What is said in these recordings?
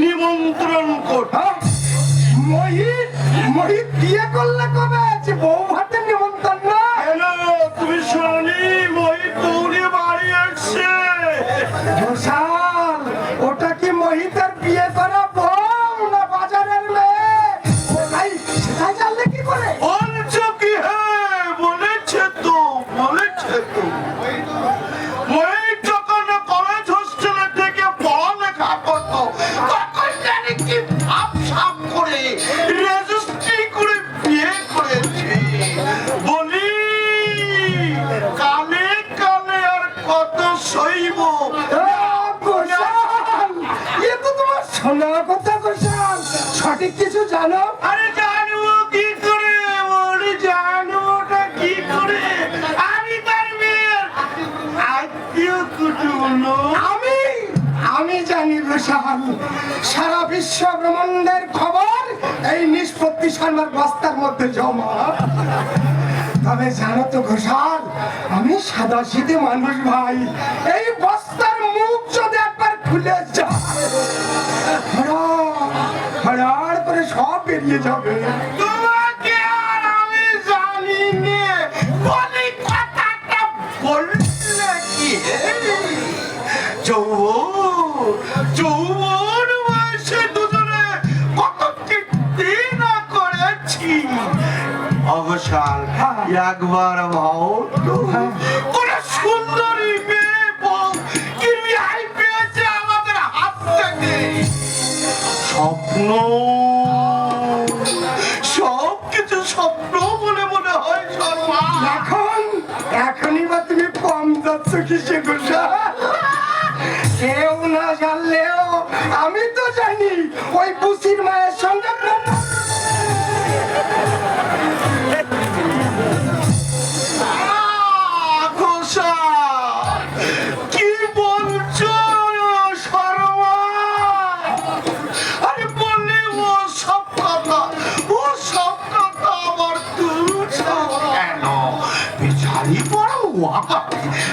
নিমন্ত্রণ হ্যাঁ? মহিত মহিত বিয়ে করলে কবে শর্মার বস্তার মধ্যে জমা। তবে জানো তো ঘোষাল, আমি সাদা সিধে মানুষ ভাই। এই বস্তার মুখ যদি একবার খুলে যায় করে সব বেরিয়ে যাবে। যৌবন যৌবন অবসান একবার ভাও। কোন সুন্দরী স্বপ্ন সব কিছু স্বপ্ন। বলে মনে হয় এখন, এখনই বা তুমি কম যাচ্ছ কিসে ঘোষাল কেউ না জানলেও আমি তো জানি, ওই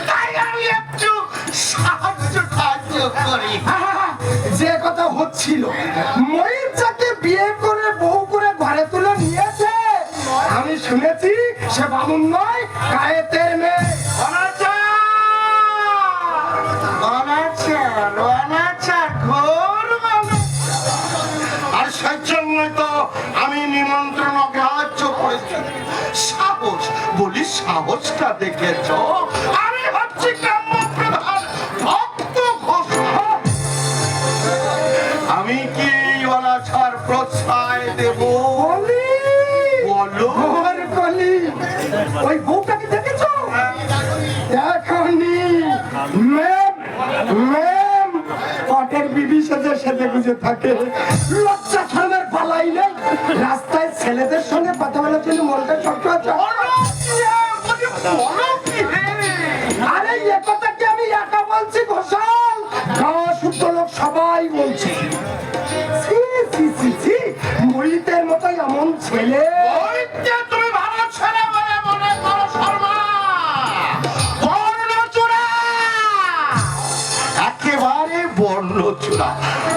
তাই কথা হচ্ছিল। ময়ূরচাকে বিয়ে করে বউ করে ঘরে তুলে নিয়েছে আমি শুনেছি সে বামুন নয়, কায়েতের মেয়ে। আর সেই জন্যই তো আমি নিমন্ত্রণ অগ্রাহ্য করেছি। সাহসটা দেখেছ? আমি প্রধান ভক্ত আমি কি এই অনাচার প্রশ্রয় দেব? বলো। কলি ওই বউটাকে দেখেছ? ম্যাম ম্যাম পটের বিবি সেজে সেজে গুজে থাকে। লজ্জা পালাই নেই। রাস্তায় ছেলেদের সঙ্গে কথা বলার জন্য মনটা শক্ত আছে। আরে এ কথা কি আমি একা বলছি ঘোষাল? গাঁ শুদ্ধ লোক সবাই বলছে। মুড়িদের মতো এমন ছেলে। তুমি ভালো ছেলে বলে মনে করো শর্মা। একেবারে বর্ণচূড়া। আর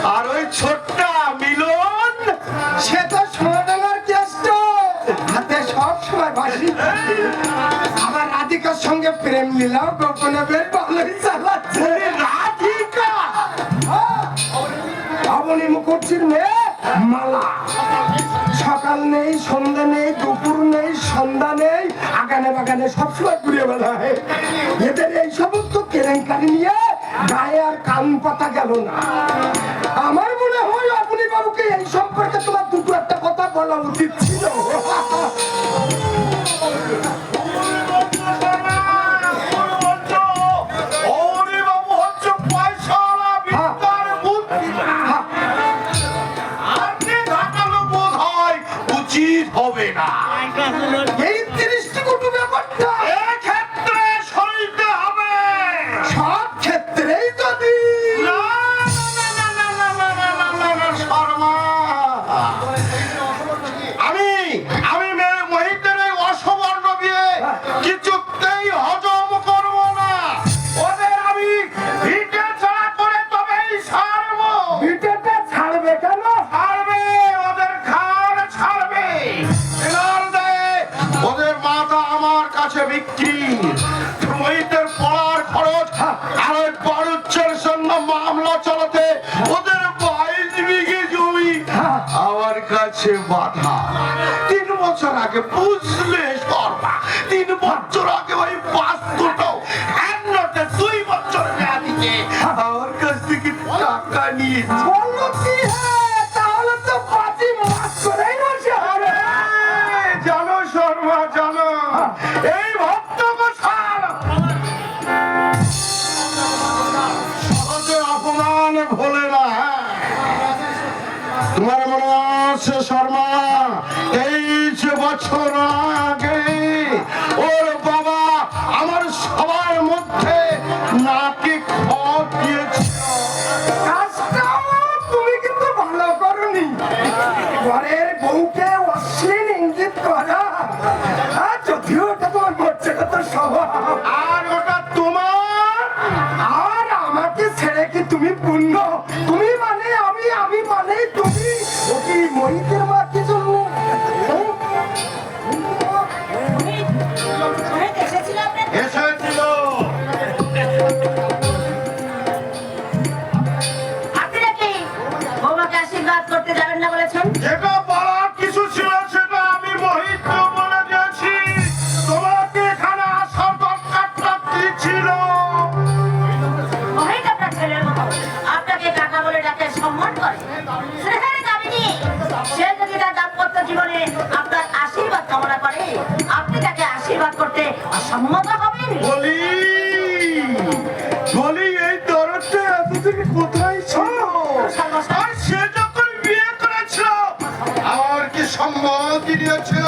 রাধিকার সঙ্গে প্রেম লীলাও গোপনে বেশ ভালোই চালাচ্ছে। রাধিকা? অবনী মুখর্জির মেয়ে মালা। সকাল নেই সন্ধ্যা নেই দুপুর নেই সন্ধ্যা নেই আগানে বাগানে সবসময় ঘুরে বেড়ায়। এদের এই সমস্ত কেলেঙ্কারি নিয়ে গায়ে আর কান পাতা গেল না। আমার মনে হয় আপনি বাবুকে এই সম্পর্কে তোমার দুটো একটা কথা বলা উচিত ছিল। বিক্রি। মহিতের পড়ার খরচ, আর বারুচ্ছের জন্য মামলা চালাতে ওদের বাইশ বিঘে জমি। আমার কাছে বাধা। তিন বছর আগে বুঝলে তিন বছর আগে ওই বাস্তুটাও এন্নতে দুই বছর আমার কাছ থেকে টাকা নিয়েছে করতে অসম্মত হবেন বলি বলি এই দরদটা এতদিন কোথায় ছিল আর সে যখন বিয়ে করেছিল আমার কি সম্মতি দিয়েছিল?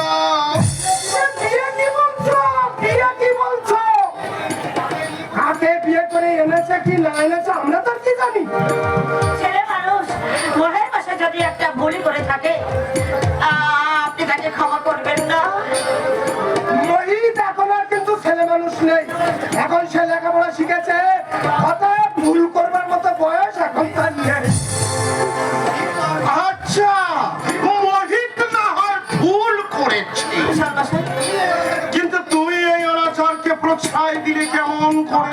বিয়ে করে এনেছে কি না এনেছে আমরা তো কি জানি? ছেলে মানুষ মনের পাশে যদি একটা ভুলি করে থাকে আহ, মানুষ নেই। এখন সে লেখাপড়া শিখেছে অতএব ভুল করবার মতো বয়স এখন তার নেই। আচ্ছা মোহিত না হয় ভুল করেছে। কিন্তু তুমি এই অনাচারকে প্রশ্রয় দিলে কেমন করে?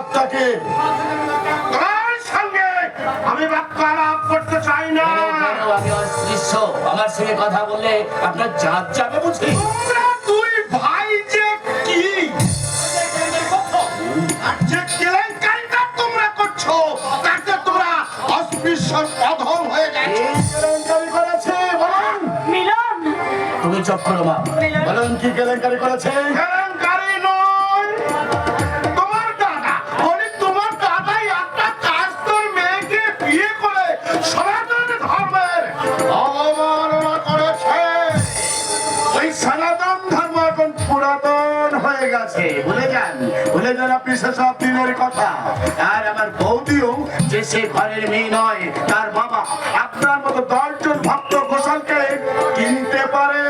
আমাদের অপরাধটাকে তার আমি বাক্য করতে চাই না। আমি অদৃশ্য আমার সঙ্গে কথা বললে আপনার জাত যাবে বুঝি তোমরা ভাই যে কি? যে কেলেঙ্কারিটা তোমরা করছ তাতে তোমরা অস্পৃশ্যর অধম হয়ে গেছে। কেলেঙ্কারি করেছে বলুন। মিলন। তুমি চুপ করো বলুন কি কেলেঙ্কারি করেছে? হয়ে গেছে। ভুলে যান। ভুলে যান আপনি সেসব দিনের কথা। আর আমার বৌদিও যে সে ঘরের মেয়ে নয়, তার বাবা আপনার মতো দশজন ভক্ত গোসালকে কিনতে পারে।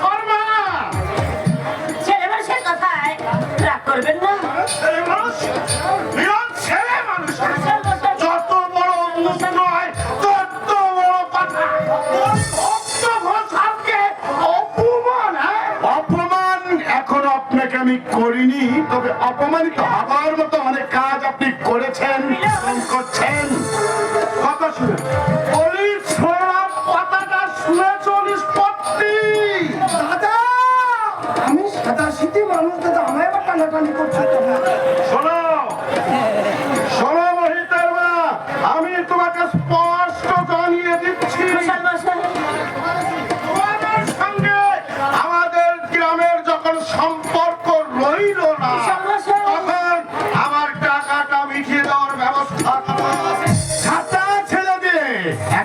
শর্মা। ছেলে মানুষের আমি করিনি তবে অপমানিত হবার মতো অনেক কাজ আপনি করেছেন করছেন। কথা শুনে বলি শোনার কথাটা শুনেছ নিষ্পত্তি? দাদা আমি সাদা সিটি মানুষ দাদা আমায় আবার টানাটানি করছ শোনো শোনো মহিতের আমি তোমাকে স্পষ্ট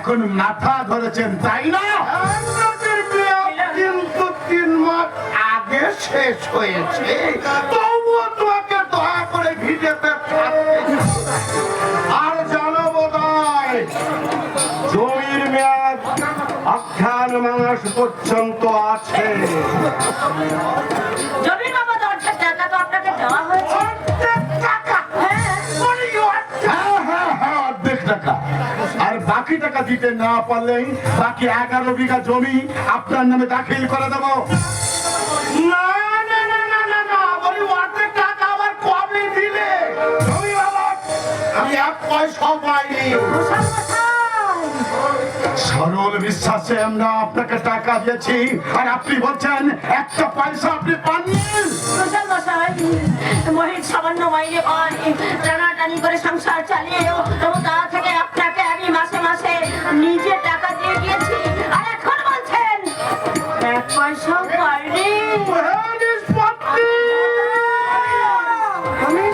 এখন মাথা ধরেছেন, তাই না? কিন্তু তিন মাস আগে শেষ হয়েছে। তবুও তোমাকে দয়া করে ভিজেতে আর জানো বোধহয়, জমির মেয়াদ অজ্ঞান মাস পর্যন্ত আছে। বাকি টাকা দিতে না পারলেই বাকি এগারো বিঘা জমি আপনার নামে দাখিল করে দেবো। না টাকা আবার কবে দিলে? আমি এক পয়সা পাইনি। সরল বিশ্বাসে আমরা আপনাকে টাকা দিয়েছি আর আপনি বলছেন একটা পয়সা আপনি পাননি? মশাই মশাই মহিত সামান্য মাইনে পায় টানাটানি করে সংসার চালিয়েও তবু তা থেকে আপনাকে আমি মাসে মাসে নিজে টাকা দিয়ে দিয়েছি আর এখন বলছেন এক পয়সাও পাইনি। আমি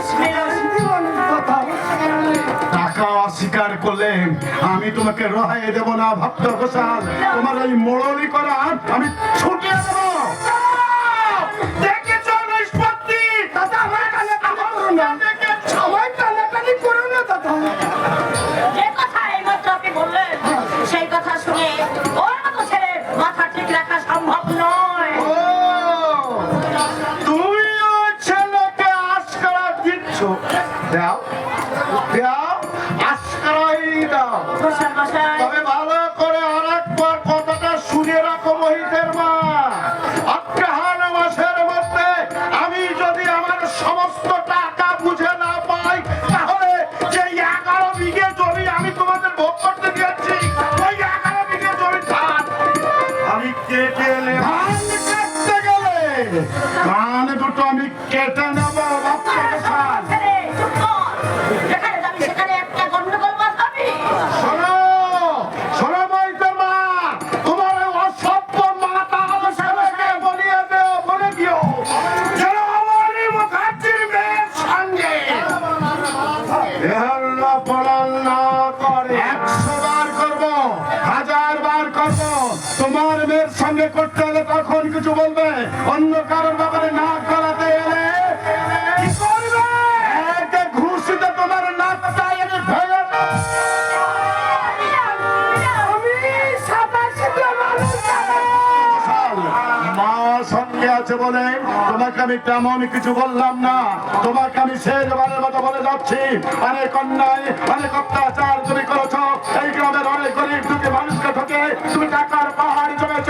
টাকা অস্বীকার করলে আমি তোমাকে রহাই দেব না ভক্ত ঘোষাল তোমার এই মোড়লি করা আমি ছুটিয়ে দেবো। করো করো সেই কথা শুনে ওর মতো ছেলে মাথা ঠিক রাখা সম্ভব নয়। ও, তুমি ওই ছেলেকে আশকারা দিচ্ছ। দাও দাও। আশকারাই দাও মশাই। মশাই তবে ভালো করে আরেকবার কথাটা শুনে রাখো মহিতের মা। অগ্রহায়ণ মাসের মধ্যে আমি যদি আমার সমস্ত টাকা বুঝে না পাই তাহলে যে এগারো বিঘে জমি আমি তোমাদের ভোগ করতে দিয়েছি ওই এগারো বিঘে জমি ধান। আমি কেটে ধান কাটতে গেলে কান দুটো আমি কেটে নেব। তোমার মেয়ের সঙ্গে করতে হলে তখন কিছু বলবে। অন্য কারোর ব্যাপারে না করাতে আছে বলে, তোমাকে আমি তেমন কিছু বললাম না। তোমাকে আমি শেষবারের মতো বলে যাচ্ছি। অনেক অন্যায় অনেক অত্যাচার তুমি করেছ। এই গ্রামের অনেক গরিব তুমি মানুষকে ঠকে তুমি টাকার পাহাড় জমেছ।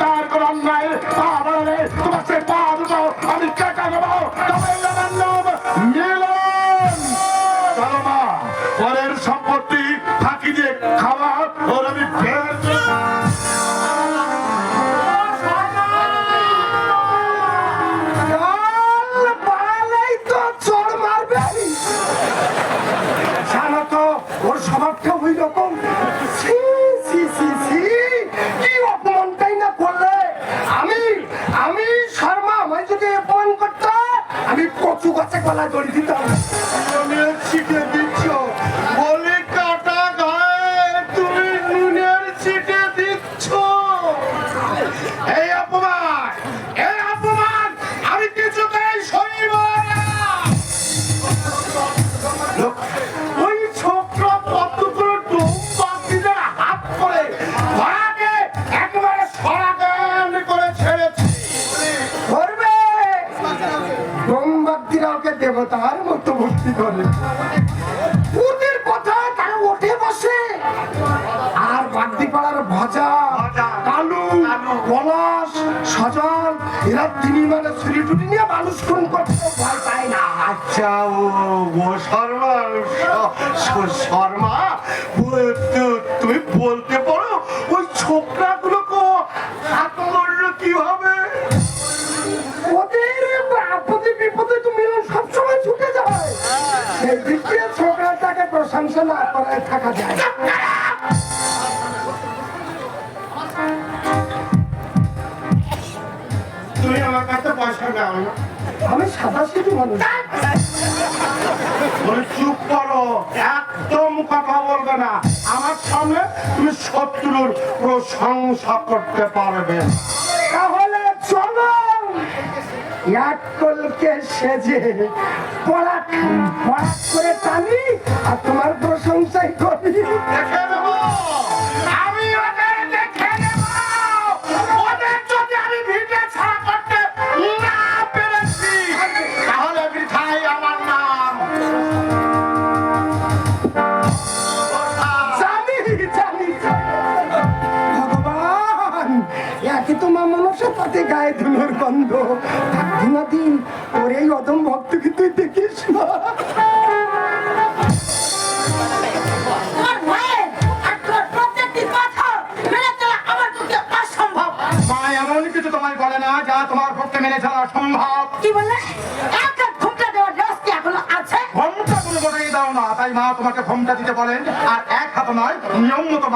তার কোন অন্যায় তোমার সে পা দুটো আমি কেটে নেব। তবে নাম গলায় দড়ি দিতাম ছিটে তিনি মানে ছুরি টুরি নিয়ে মানুষ খুন করতে ভয় পায় না। আচ্ছা ও ও শর্মা শর্মা তুমি বলতে পারো ওই ছোকরাগুলোকে হাত করল কীভাবে ওদের আপদে বিপদে তো মিলন সবসময় ছুটে যায়। সেই ছোকরাটাকে প্রশংসা না করায় থাকা যায়। তুমি আমার কাছে পয়সা দাও না। আমি সাদা সিধু মানুষ চুপ করো, একদম কথা বলবে না। আমার সামনে তুমি শত্রুর প্রশংসা করতে পারবে তাহলে চলো এক সেজে পড়া পড়া করে টানি, আর তোমার প্রশংসাই করি। দেখে নেব।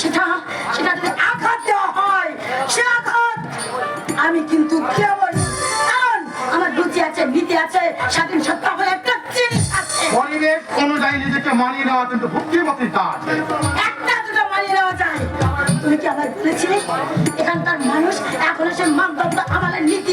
সেটা সেটা আঘাত দেওয়া হয় সে আঘাত। আমি কিন্তু কেবল কারণ আমার রুচি আছে নীতি আছে স্বাধীন সত্তা বলে একটা জিনিস আছে। পরিবেশ অনুযায়ী নিজেকে মানিয়ে নেওয়া কিন্তু বুদ্ধিমতির কাজ একটা দুটো মানিয়ে নেওয়া যায়। তুমি কি আমার বলেছিলে? এখানকার মানুষ এখনও সে মানদণ্ড আমাদের নীতি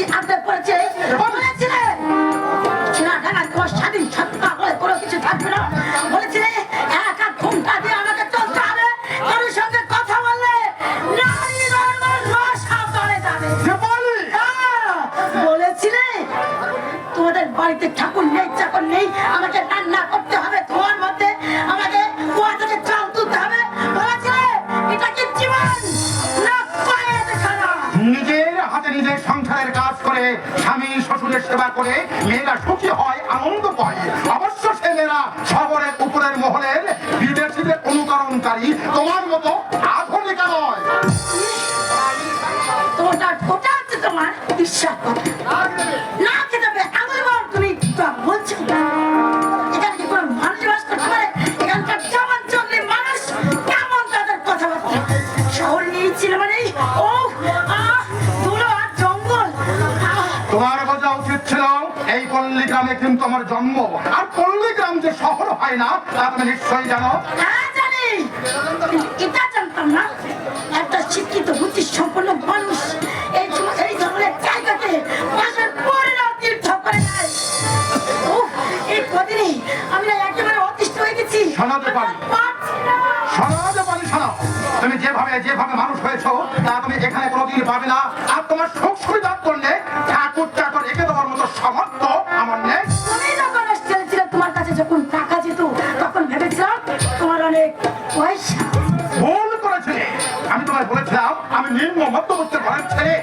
উপরের মহলের বিদেশিদের অনুকরণকারী তোমার মতো আধুনিকা নয়। তোমার বিশ্বাস না খেতে হবে আঙুল বল তুমি বলছো। এখানে কি কোনো মানুষ বাস করতে পারে? এখানকার জবান চললে মানুষ কেমন তাদের কথাবার্তা? শহর নিয়ে মানে ও তোমার বোঝা উচিত ছিল এই কিন্তু আমার জন্ম আর পল্লী গ্রাম যে শহর হয় না তা তুমি নিশ্চয়ই জানো? হ্যাঁ জানি। কিন্তু এটা জানতাম না। একটা শিক্ষিত বুদ্ধি সম্পন্ন মানুষ এই এই ধরনের জায়গাতে তীর্থ করে উফ, এই কদিনে আমি না একেবারে অতিষ্ঠ হয়ে গেছি। শোনাতে পারি। পারি শোনাও। তুমি যেভাবে যেভাবে মানুষ হয়েছো তা তুমি এখানে কোনোদিন পাবে না। আর তোমার সুখ ঠাকুর দেওয়ার মতো সামর্থ্য আমার নেই। তুমি যখন হোস্টেলে তোমার কাছে যখন টাকা আমি নিম্ন মধ্যবর্তী ঘরের ছেলে